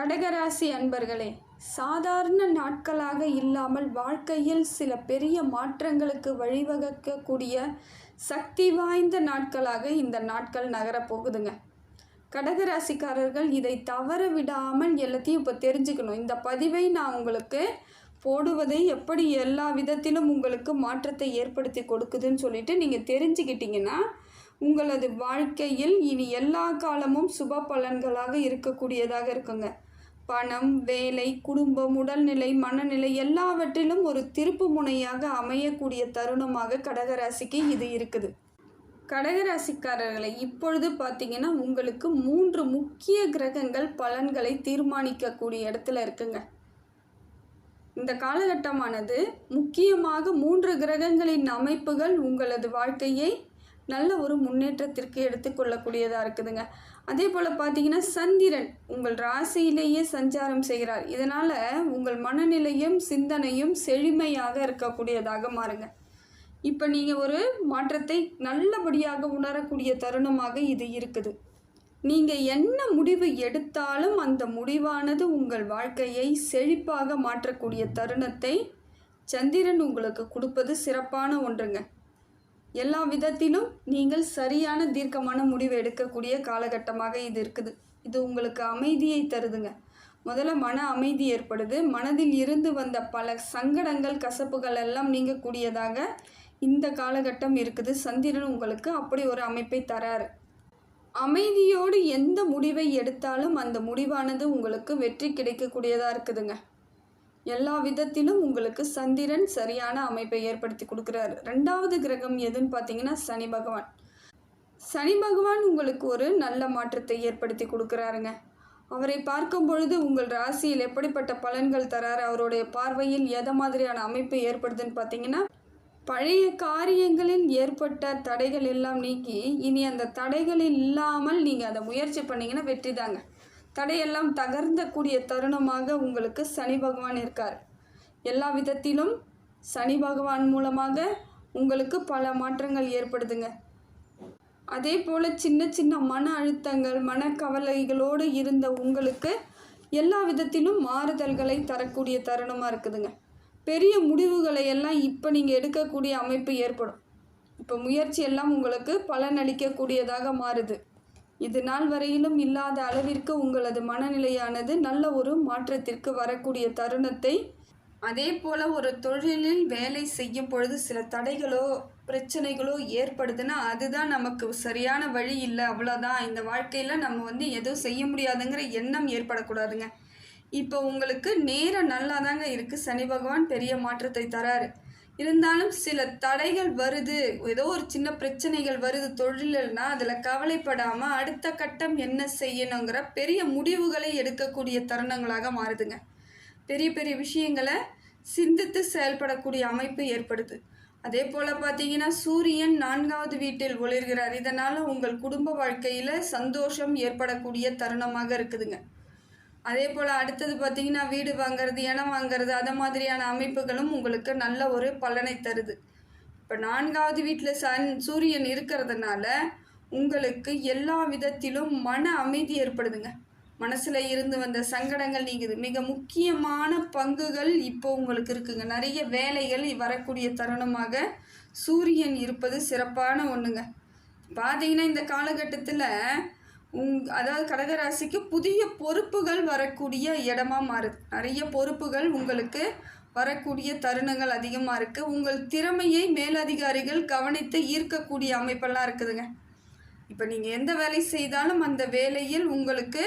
கடகராசி அன்பர்களே சாதாரண நாட்களாக இல்லாமல் வாழ்க்கையில் சில பெரிய மாற்றங்களுக்கு வழிவகுக்கக்கூடிய சக்தி வாய்ந்த நாட்களாக இந்த நாட்கள் நகரப் போகுதுங்க. கடகராசிக்காரர்கள் இதை தவற விடாமல் எல்லாத்தையும் இப்போ தெரிஞ்சுக்கணும். இந்த பதிவை நான் உங்களுக்கு போடுவதை எப்படி எல்லா விதத்திலும் உங்களுக்கு மாற்றத்தை ஏற்படுத்தி கொடுக்குதுன்னு சொல்லிட்டு நீங்கள் தெரிஞ்சுக்கிட்டீங்கன்னா உங்களது வாழ்க்கையில் இனி எல்லா காலமும் சுப பலன்களாக இருக்கக்கூடியதாக இருக்குங்க. பணம் வேலை குடும்பம் உடல்நிலை மனநிலை எல்லாவற்றிலும் ஒரு திருப்பு முனையாக அமையக்கூடிய தருணமாக கடகராசிக்கு இது இருக்குது. கடகராசிக்காரர்களை இப்பொழுது பார்த்தீங்கன்னா உங்களுக்கு மூன்று முக்கிய கிரகங்கள் பலன்களை தீர்மானிக்கக்கூடிய இடத்துல இருக்குங்க. இந்த காலகட்டமானது முக்கியமாக மூன்று கிரகங்களின் அமைப்புகள் உங்களது வாழ்க்கையை நல்ல ஒரு முன்னேற்றத்திற்கு எடுத்துக்கொள்ளக்கூடியதாக இருக்குதுங்க. அதே போல் பார்த்தீங்கன்னா சந்திரன் உங்கள் ராசியிலேயே சஞ்சாரம் செய்கிறார். இதனால் உங்கள் மனநிலையும் சிந்தனையும் செழுமையாக இருக்கக்கூடியதாக மாறுங்க. இப்போ நீங்கள் ஒரு மாற்றத்தை நல்லபடியாக உணரக்கூடிய தருணமாக இது இருக்குது. நீங்கள் என்ன முடிவு எடுத்தாலும் அந்த முடிவானது உங்கள் வாழ்க்கையை செழிப்பாக மாற்றக்கூடிய தருணத்தை சந்திரன் உங்களுக்கு கொடுப்பது சிறப்பான ஒன்றுங்க. எல்லா விதத்திலும் நீங்கள் சரியான தீர்க்கமான முடிவு எடுக்கக்கூடிய காலகட்டமாக இது இருக்குது. இது உங்களுக்கு அமைதியை தருதுங்க. முதல்ல மன அமைதி ஏற்படுது. மனதில் இருந்து வந்த பல சங்கடங்கள் கசப்புகள் எல்லாம் நீங்கக்கூடியதாக இந்த காலகட்டம் இருக்குது. சந்திரன் உங்களுக்கு அப்படி ஒரு அமைப்பை தராரு. அமைதியோடு எந்த முடிவை எடுத்தாலும் அந்த முடிவானது உங்களுக்கு வெற்றி கிடைக்கக்கூடியதாக இருக்குதுங்க. எல்லா விதத்திலும் உங்களுக்கு சந்திரன் சரியான அமைப்பை ஏற்படுத்தி கொடுக்குறாரு. ரெண்டாவது கிரகம் எதுன்னு பார்த்தீங்கன்னா சனி பகவான். சனி பகவான் உங்களுக்கு ஒரு நல்ல மாற்றத்தை ஏற்படுத்தி கொடுக்குறாருங்க. அவரை பார்க்கும் பொழுது உங்கள் ராசியில் எப்படிப்பட்ட பலன்கள் தராரு? அவருடைய பார்வையில் எதை மாதிரியான அமைப்பு ஏற்படுதுன்னு பார்த்தீங்கன்னா பழைய காரியங்களில் ஏற்பட்ட தடைகள் எல்லாம் நீக்கி இனி அந்த தடைகள் இல்லாமல் நீங்கள் அதை முயற்சி பண்ணிங்கன்னா வெற்றி தாங்க. தடையெல்லாம் தகர்ந்தக்கூடிய தருணமாக உங்களுக்கு சனி பகவான் இருக்கார். எல்லா விதத்திலும் சனி பகவான் மூலமாக உங்களுக்கு பல மாற்றங்கள் ஏற்படுதுங்க. அதே போல் சின்ன சின்ன மன அழுத்தங்கள் மனக்கவலைகளோடு இருந்த உங்களுக்கு எல்லா விதத்திலும் மாறுதல்களை தரக்கூடிய தருணமாக இருக்குதுங்க. பெரிய முடிவுகளை எல்லாம் இப்போ நீங்கள் எடுக்கக்கூடிய அமைப்பு ஏற்படும். இப்போ முயற்சி எல்லாம் உங்களுக்கு பலனளிக்கக்கூடியதாக மாறுது. இது நாள் வரையிலும் இல்லாத அளவிற்கு உங்களது மனநிலையானது நல்ல ஒரு மாற்றத்திற்கு வரக்கூடிய தருணத்தை அதே போல் ஒரு தொழிலில் வேலை செய்யும் பொழுது சில தடைகளோ பிரச்சனைகளோ ஏற்படுதுன்னா அதுதான் நமக்கு சரியான வழி இல்லை. அவ்வளோதான் இந்த வாழ்க்கையில் நம்ம வந்து எதுவும் செய்ய முடியாதுங்கிற எண்ணம் ஏற்படக்கூடாதுங்க. இப்போ உங்களுக்கு நேரம் நல்லா தாங்க இருக்குது சனி பகவான் பெரிய மாற்றத்தை தராரு. இருந்தாலும் சில தடைகள் வருது. ஏதோ ஒரு சின்ன பிரச்சனைகள் வருது தொழிலனா அதில் கவலைப்படாமல் அடுத்த கட்டம் என்ன செய்யணுங்கிற பெரிய முடிவுகளை எடுக்கக்கூடிய தருணங்களாக மாறுதுங்க. பெரிய பெரிய விஷயங்களை சிந்தித்து செயல்படக்கூடிய அமைப்பு ஏற்படுது. அதே போல் பார்த்தீங்கன்னா சூரியன் நான்காவது வீட்டில் ஒளிர்கிறார். இதனால் உங்கள் குடும்ப வாழ்க்கையில் சந்தோஷம் ஏற்படக்கூடிய தருணமாக இருக்குதுங்க. அதே போல் அடுத்தது பார்த்தீங்கன்னா வீடு வாங்குறது இடம் வாங்குறது அதை மாதிரியான அமைப்புகளும் உங்களுக்கு நல்ல ஒரு பலனை தருது. இப்போ நான்காவது வீட்டில் சன் சூரியன் இருக்கிறதுனால உங்களுக்கு எல்லா விதத்திலும் மன அமைதி ஏற்படுதுங்க. மனசில் இருந்து வந்த சங்கடங்கள் நீங்குது. மிக முக்கியமான பங்குகள் இப்போ உங்களுக்கு இருக்குங்க. நிறைய வேலைகள் வரக்கூடிய தருணமாக சூரியன் இருப்பது சிறப்பான ஒன்றுங்க பார்த்தீங்கன்னா இந்த காலகட்டத்தில் உங் அதாவது கடகராசிக்கு புதிய பொறுப்புகள் வரக்கூடிய இடமா மாறுது. நிறைய பொறுப்புகள் உங்களுக்கு வரக்கூடிய தருணங்கள் அதிகமாக இருக்குது உங்கள் திறமையை மேலதிகாரிகள் கவனித்து ஈர்க்கக்கூடிய அமைப்பெல்லாம் இருக்குதுங்க. இப்போ நீங்கள் எந்த வேலை செய்தாலும் அந்த வேலையில் உங்களுக்கு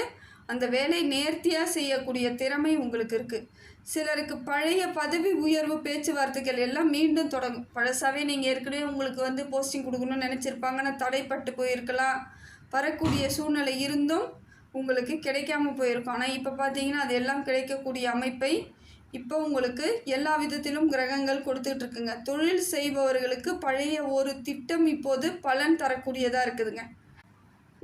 அந்த வேலை நேர்த்தியாக செய்யக்கூடிய திறமை உங்களுக்கு இருக்குது சிலருக்கு பழைய பதவி உயர்வு பேச்சுவார்த்தைகள் எல்லாம் மீண்டும் தொடங்கும். பழசாவே நீங்கள் ஏற்கனவே உங்களுக்கு வந்து போஸ்டிங் கொடுக்கணும்னு நினச்சிருப்பாங்கன்னா தடைப்பட்டு போயிருக்கலாம். வரக்கூடிய சூழ்நிலை இருந்தும் உங்களுக்கு கிடைக்காம போயிருக்கும். ஆனால் இப்போ பார்த்தீங்கன்னா அது எல்லாம் கிடைக்கக்கூடிய அமைப்பை இப்போ உங்களுக்கு எல்லா விதத்திலும் கிரகங்கள் கொடுத்துட்ருக்குங்க தொழில் செய்பவர்களுக்கு பழைய ஒரு திட்டம் இப்போது பலன் தரக்கூடியதாக இருக்குதுங்க.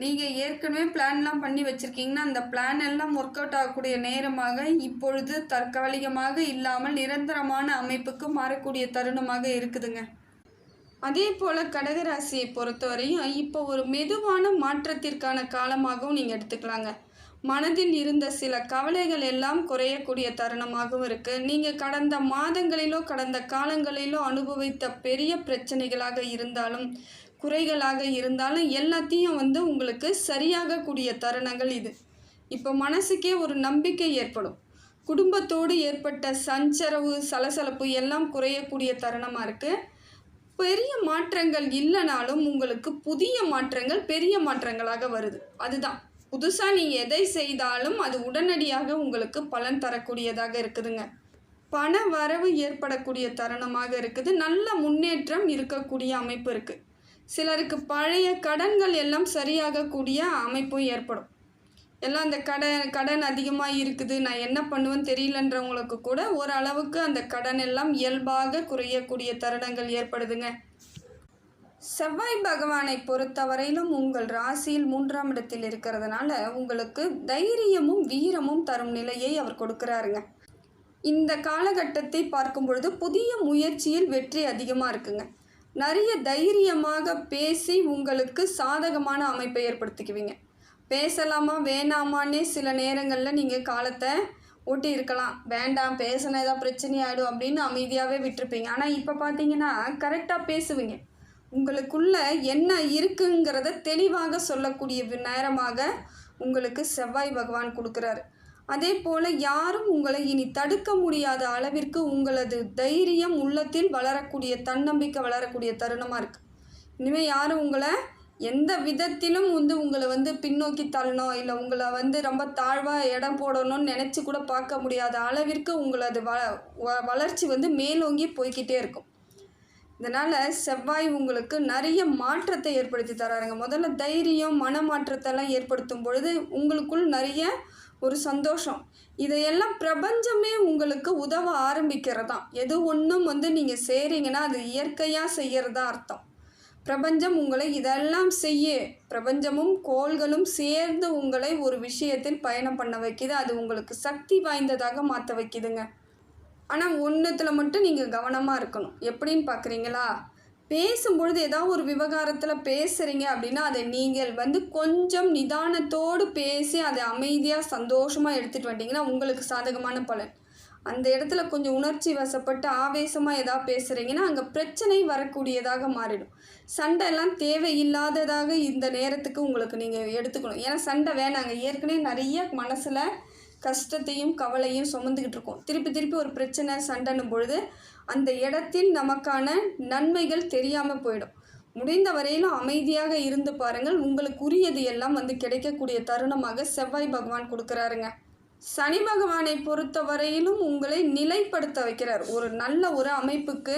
நீங்கள் ஏற்கனவே பிளான்லாம் பண்ணி வச்சுருக்கீங்கன்னா அந்த பிளான் எல்லாம் ஒர்க் அவுட் ஆகக்கூடிய நேரமாக இப்பொழுது தற்காலிகமாக இல்லாமல் நிரந்தரமான அமைப்புக்கு மாறக்கூடிய தருணமாக இருக்குதுங்க. அதே போல் கடகராசியை பொறுத்தவரையும் இப்போ ஒரு மெதுவான மாற்றத்திற்கான காலமாகவும் நீங்கள் எடுத்துக்கலாங்க. மனதில் இருந்த சில கவலைகள் எல்லாம் குறையக்கூடிய தருணமாகவும் இருக்குது நீங்கள் கடந்த மாதங்களிலோ கடந்த காலங்களிலோ அனுபவித்த பெரிய பிரச்சனைகளாக இருந்தாலும் குறைகளாக இருந்தாலும் எல்லாத்தையும் வந்து உங்களுக்கு சரியாகக்கூடிய தருணங்கள் இது. இப்போ மனசுக்கே ஒரு நம்பிக்கை ஏற்படும். குடும்பத்தோடு ஏற்பட்ட சஞ்சரவு சலசலப்பு எல்லாம் குறையக்கூடிய தருணமாக இருக்குது பெரிய மாற்றங்கள் இல்லைனாலும் உங்களுக்கு புதிய மாற்றங்கள் பெரிய மாற்றங்களாக வருது. அதுதான். புதுசாக நீ எதை செய்தாலும் அது உடனடியாக உங்களுக்கு பலன் தரக்கூடியதாக இருக்குதுங்க. பண வரவு ஏற்படக்கூடிய தருணமாக இருக்குது. நல்ல முன்னேற்றம் இருக்கக்கூடிய அமைப்பு இருக்குது சிலருக்கு பழைய கடன்கள் எல்லாம் சரியாகக்கூடிய அமைப்பும் ஏற்படும். எல்லாம் அந்த கடன் கடன் அதிகமாக இருக்குது. நான் என்ன பண்ணுவேன்னு தெரியலன்றவங்களுக்கு கூட ஓரளவுக்கு அந்த கடன் எல்லாம் இயல்பாக குறையக்கூடிய தருணங்கள் ஏற்படுதுங்க. செவ்வாய் பகவானை பொறுத்தவரையிலும் உங்கள் ராசியில் மூன்றாம் இடத்தில் இருக்கிறதுனால உங்களுக்கு தைரியமும் வீரமும் தரும் நிலையை அவர் கொடுக்குறாருங்க. இந்த காலகட்டத்தை பார்க்கும் பொழுது புதிய முயற்சியில் வெற்றி அதிகமாக இருக்குங்க. நிறைய தைரியமாக பேசி உங்களுக்கு சாதகமான அமைப்பை ஏற்படுத்திக்குவீங்க. பேசலாமா வேணாமான்னே சில நேரங்களில் நீங்கள் காலத்தை ஓட்டி இருக்கலாம் வேண்டாம் பேசினா ஏதாவது பிரச்சனை ஆகிடும் அப்படின்னு அமைதியாகவே விட்டுருப்பீங்க. ஆனால் இப்போ பார்த்தீங்கன்னா கரெக்டாக பேசுவீங்க. உங்களுக்குள்ள என்ன இருக்குங்கிறத தெளிவாக சொல்லக்கூடிய நேரமாக உங்களுக்கு செவ்வாய் பகவான் கொடுக்குறாரு. அதே போல் யாரும் உங்களை இனி தடுக்க முடியாத அளவிற்கு உங்களது தைரியம் உள்ளத்தில் வளரக்கூடிய தன்னம்பிக்கை வளரக்கூடிய தருணமாக இருக்குது இனிமேல் யாரும் உங்களை எந்த விதத்திலும் வந்து உங்களை வந்து பின்னோக்கி தள்ளணும். இல்லை உங்களை வந்து ரொம்ப தாழ்வாக இடம் போடணும்னு நினச்சி கூட பார்க்க முடியாத அளவிற்கு உங்களது வ வ- வளர்ச்சி வந்து மேலோங்கி போய்கிட்டே இருக்கும். இதனால் செவ்வாய் உங்களுக்கு நிறைய மாற்றத்தை ஏற்படுத்தி தராருங்க. முதல்ல தைரியம் மனமாற்றத்தெல்லாம் ஏற்படுத்தும் பொழுது உங்களுக்குள் நிறைய ஒரு சந்தோஷம். இதையெல்லாம் பிரபஞ்சமே உங்களுக்கு உதவ ஆரம்பிக்கிறதா? எது ஒன்றும் வந்து நீங்கள் செய்கிறீங்கன்னா அது இயற்கையாக செய்கிறதா அர்த்தம். பிரபஞ்சம் உங்களை இதெல்லாம் செய்ய. பிரபஞ்சமும் கோள்களும் சேர்ந்து உங்களை ஒரு விஷயத்தில் பயணம் பண்ண வைக்குது. அது உங்களுக்கு சக்தி வாய்ந்ததாக மாற்ற வைக்குதுங்க. ஆனால் ஒன்றுத்தில் மட்டும் நீங்கள் கவனமாக இருக்கணும். எப்படின்னு பார்க்குறீங்களா பேசும்பொழுது ஏதாவது ஒரு விவகாரத்தில் பேசுகிறீங்க அப்படின்னா அதை நீங்கள் வந்து கொஞ்சம் நிதானத்தோடு பேசி அதை அமைதியாக சந்தோஷமாக எடுத்துகிட்டு வந்தீங்கன்னா உங்களுக்கு சாதகமான பலன். அந்த இடத்துல கொஞ்சம் உணர்ச்சி வசப்பட்டு ஆவேசமாக எதாவது பேசுகிறீங்கன்னா அங்கே பிரச்சனை வரக்கூடியதாக மாறிடும். சண்டை எல்லாம் தேவையில்லாததாக இந்த நேரத்துக்கு உங்களுக்கு நீங்கள் எடுத்துக்கணும். ஏன்னா சண்டை வேணாங்க. ஏற்கனவே நிறைய மனசில் கஷ்டத்தையும் கவலையும் சுமந்துக்கிட்டு இருக்கோம். திருப்பி திருப்பி ஒரு பிரச்சனை சண்டைன்னும் பொழுது அந்த இடத்தில் நமக்கான நன்மைகள் தெரியாமல் போயிடும். முடிந்த வரையிலும் அமைதியாக இருந்து பாருங்கள். உங்களுக்கு உரியது எல்லாம் வந்து கிடைக்கக்கூடிய தருணமாக செவ்வாய் பகவான் கொடுக்குறாருங்க. சனி பகவானை பொறுத்த வரையிலும் உங்களை நிலைப்படுத்த வைக்கிறார். ஒரு நல்ல ஒரு அமைப்புக்கு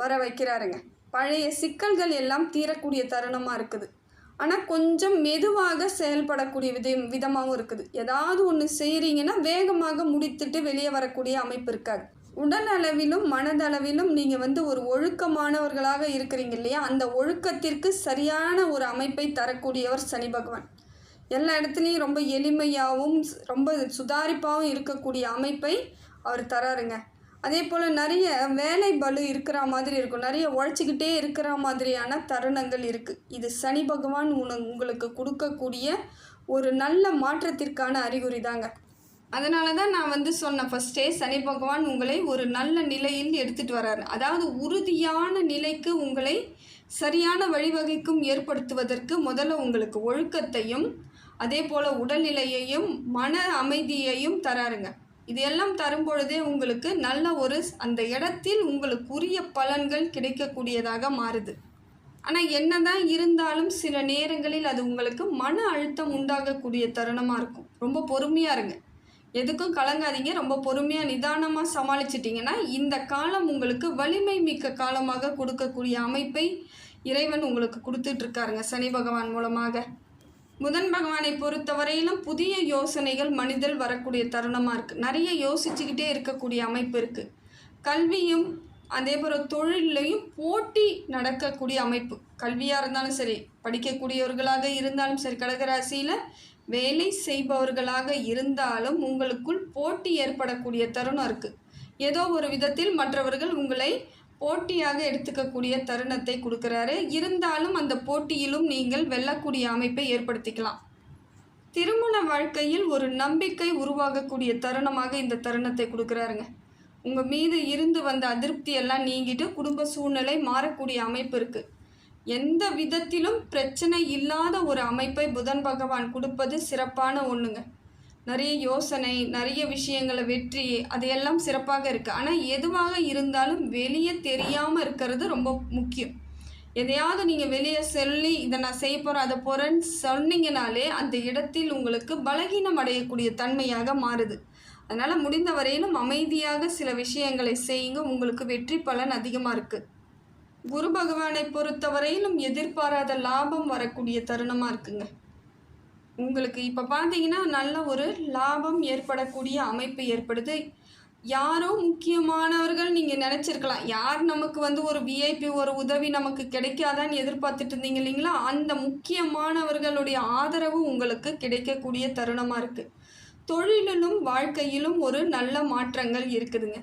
வர வைக்கிறாருங்க. பழைய சிக்கல்கள் எல்லாம் தீரக்கூடிய தருணமாக இருக்குது. ஆனால் கொஞ்சம் மெதுவாக செயல்படக்கூடிய வித விதமாகவும் இருக்குது. ஏதாவது ஒன்று செய்கிறீங்கன்னா வேகமாக முடித்துட்டு வெளியே வரக்கூடிய அமைப்பு இருக்காது. உடல் அளவிலும் மனதளவிலும் நீங்கள் வந்து ஒரு ஒழுக்கமானவர்களாக இருக்கிறீங்க இல்லையா? அந்த ஒழுக்கத்திற்கு சரியான ஒரு அமைப்பை தரக்கூடியவர் சனி பகவான். எல்லா இடத்துலையும் ரொம்ப எளிமையாகவும் ரொம்ப சுதாரிப்பாகவும் இருக்கக்கூடிய அமைப்பை அவர் தராருங்க. அதே போல் நிறைய வேலை பலு இருக்கிற மாதிரி இருக்கும். நிறைய உழைச்சிக்கிட்டே இருக்கிற மாதிரியான தருணங்கள் இருக்குது இது சனி பகவான் உன உங்களுக்கு கொடுக்கக்கூடிய ஒரு நல்ல மாற்றத்திற்கான அறிகுறி தாங்க. அதனால தான் நான் வந்து சொன்னேன் ஃபஸ்ட்டே சனி பகவான் உங்களை ஒரு நல்ல நிலையில் எடுத்துகிட்டு வராரு. அதாவது உறுதியான நிலைக்கு உங்களை சரியான வழிவகைக்கும் ஏற்படுத்துவதற்கு முதல்ல உங்களுக்கு ஒழுக்கத்தையும் அதே போல் உடல்நிலையையும் மன அமைதியையும் தராருங்க. இது எல்லாம் தரும் பொழுதே உங்களுக்கு நல்ல ஒரு அந்த இடத்தில் உங்களுக்கு உரிய பலன்கள் கிடைக்கக்கூடியதாக மாறுது. ஆனால் என்னதான் இருந்தாலும் சில நேரங்களில் அது உங்களுக்கு மன அழுத்தம் உண்டாகக்கூடிய தருணமாக இருக்கும். ரொம்ப பொறுமையாக இருங்க. எதுக்கும் கலங்காதீங்க. ரொம்ப பொறுமையாக நிதானமாக சமாளிச்சிட்டிங்கன்னா இந்த காலம் உங்களுக்கு வலிமை மிக்க காலமாக கொடுக்கக்கூடிய அமைப்பை இறைவன் உங்களுக்கு கொடுத்துட்ருக்காருங்க சனி பகவான் மூலமாக. புதன் பகவானை பொறுத்தவரையிலும் புதிய யோசனைகள் மனிதர் வரக்கூடிய தருணமாக இருக்குது நிறைய யோசிச்சுக்கிட்டே இருக்கக்கூடிய அமைப்பு இருக்குது கல்வியும் அதே போல் தொழிலையும் போட்டி நடக்கக்கூடிய அமைப்பு. கல்வியாக இருந்தாலும் சரி படிக்கக்கூடியவர்களாக இருந்தாலும் சரி கடகராசியில் வேலை செய்பவர்களாக இருந்தாலும் உங்களுக்குள் போட்டி ஏற்படக்கூடிய தருணம் இருக்குது ஏதோ ஒரு விதத்தில் மற்றவர்கள் உங்களை போட்டியாக எடுத்துக்கக்கூடிய தருணத்தை கொடுக்குறாரு. இருந்தாலும் அந்த போட்டியிலும் நீங்கள் வெல்லக்கூடிய அமைப்பை ஏற்படுத்திக்கலாம். திருமண வாழ்க்கையில் ஒரு நம்பிக்கை உருவாகக்கூடிய தருணமாக இந்த தருணத்தை கொடுக்குறாருங்க. உங்கள் மீது இருந்து வந்த அதிருப்தி எல்லாம் நீங்கிட்டு குடும்ப சூழ்நிலை மாறக்கூடிய அமைப்பு இருக்குது எந்த விதத்திலும் பிரச்சனை இல்லாத ஒரு அமைப்பை புதன் பகவான் கொடுப்பது சிறப்பான ஒன்றுங்க நிறைய யோசனை நிறைய விஷயங்களை வெற்றி அதையெல்லாம் சிறப்பாக இருக்குது ஆனால் எதுவாக இருந்தாலும் வெளியே தெரியாமல் இருக்கிறது ரொம்ப முக்கியம். எதையாவது நீங்கள் வெளியே சொல்லி இதை நான் செய்ய போகிறேன் அதை போகிறேன்னு சொன்னீங்கனாலே அந்த இடத்தில் உங்களுக்கு பலகீனம் அடையக்கூடிய தன்மையாக மாறுது. அதனால் முடிந்த வரையிலும் அமைதியாக சில விஷயங்களை செய்யுங்க. உங்களுக்கு வெற்றி பலன் அதிகமாக இருக்குது குரு பகவானை பொறுத்தவரையிலும் எதிர்பாராத லாபம் வரக்கூடிய தருணமாக இருக்குங்க. உங்களுக்கு இப்போ பார்த்தீங்கன்னா நல்ல ஒரு லாபம் ஏற்படக்கூடிய அமைப்பு ஏற்படுது. யாரோ முக்கியமானவர்கள் நீங்கள் நினச்சிருக்கலாம். யார் நமக்கு வந்து ஒரு விஐபி ஒரு உதவி நமக்கு கிடைக்காதான்னு எதிர்பார்த்துட்டு இருந்தீங்க இல்லைங்களா? அந்த முக்கியமானவர்களுடைய ஆதரவு உங்களுக்கு கிடைக்கக்கூடிய தருணமாக இருக்குது தொழிலிலும் வாழ்க்கையிலும் ஒரு நல்ல மாற்றங்கள் இருக்குதுங்க.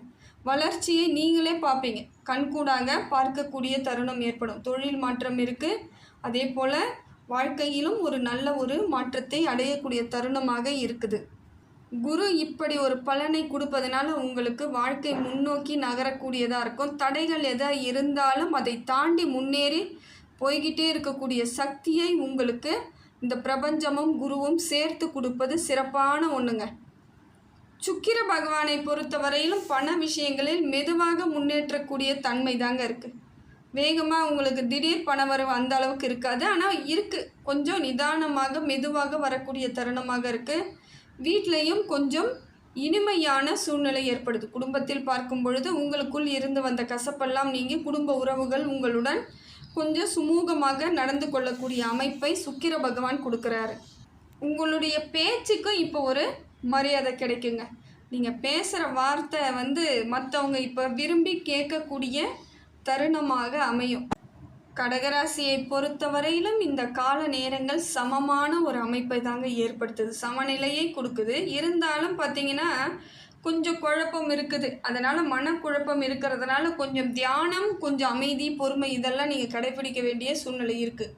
வளர்ச்சியை நீங்களே பார்ப்பீங்க. கண்கூடாக பார்க்கக்கூடிய தருணம் ஏற்படும். தொழில் மாற்றம் இருக்குது அதே போல் வாழ்க்கையிலும் ஒரு நல்ல ஒரு மாற்றத்தை அடையக்கூடிய தருணமாக இருக்குது. குரு இப்படி ஒரு பலனை கொடுப்பதனால உங்களுக்கு வாழ்க்கை முன்னோக்கி நகரக்கூடியதாக இருக்கும். தடைகள் எதாக இருந்தாலும் அதை தாண்டி முன்னேறி போய்கிட்டே இருக்கக்கூடிய சக்தியை உங்களுக்கு இந்த பிரபஞ்சமும் குருவும் சேர்த்து கொடுப்பது சிறப்பான ஒன்றுங்க சுக்கிர பகவானை பொறுத்தவரையிலும் பண விஷயங்களில் மெதுவாக முன்னேற்றக்கூடிய தன்மை தாங்க இருக்குது வேகமாக உங்களுக்கு திடீர் பணவரவு அந்த அளவுக்கு இருக்காது. ஆனால் இருக்குது கொஞ்சம் நிதானமாக மெதுவாக வரக்கூடிய தருணமாக இருக்குது வீட்லேயும் கொஞ்சம் இனிமையான சூழ்நிலை ஏற்படுது. குடும்பத்தில் பார்க்கும் பொழுது உங்களுக்குள் இருந்து வந்த கசப்பெல்லாம் நீங்கி குடும்ப உறவுகள் உங்களுடன் கொஞ்சம் சுமூகமாக நடந்து கொள்ளக்கூடிய அமைப்பை சுக்கிர பகவான் கொடுக்குறாரு. உங்களுடைய பேச்சுக்கும் இப்போ ஒரு மரியாதை கிடைக்குங்க. நீங்கள் பேசுகிற வார்த்தை வந்து மற்றவங்க இப்போ விரும்பி கேட்கக்கூடிய தருணமாக அமையும். கடகராசியை பொறுத்தவரையிலும் இந்த கால நேரங்கள் சமமான ஒரு அமைப்பை தாங்க ஏற்படுத்துது. சமநிலையை கொடுக்குது. இருந்தாலும் பார்த்தீங்கன்னா கொஞ்சம் குழப்பம் இருக்குது. அதனால் மனக்குழப்பம் இருக்கிறதுனால கொஞ்சம் தியானம் கொஞ்சம் அமைதி பொறுமை இதெல்லாம் நீங்கள் கடைபிடிக்க வேண்டிய சூழ்நிலை இருக்குது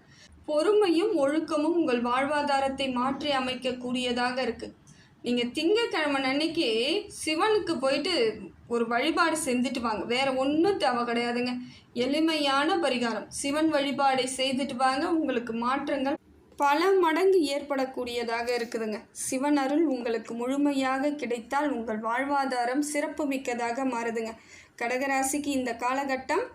பொறுமையும் ஒழுக்கமும் உங்கள் வாழ்வாதாரத்தை மாற்றி அமைக்கக்கூடியதாக இருக்குது நீங்கள் திங்கக்கிழமை அன்னைக்கு சிவனுக்கு போயிட்டு ஒரு வழிபாடு செஞ்சுட்டு வாங்க. வேறு ஒன்றும் தேவை கிடையாதுங்க. எளிமையான பரிகாரம். சிவன் வழிபாடை செய்துட்டு வாங்க. உங்களுக்கு மாற்றங்கள் பல மடங்கு ஏற்படக்கூடியதாக இருக்குதுங்க. சிவன் அருள் உங்களுக்கு முழுமையாக கிடைத்தால் உங்கள் வாழ்வாதாரம் சிறப்பு மிக்கதாக மாறுதுங்க. கடகராசிக்கு இந்த காலகட்டம்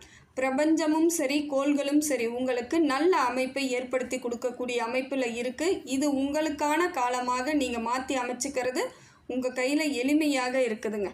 பிரபஞ்சமும் சரி கோள்களும் சரி உங்களுக்கு நல்ல அமைப்பை ஏற்படுத்தி கொடுக்கக்கூடிய அமைப்பில் இருக்குது இது உங்களுக்கான காலமாக நீங்கள் மாற்றி அமைச்சிக்கிறது உங்கள் கையில் எளிமையாக இருக்குதுங்க.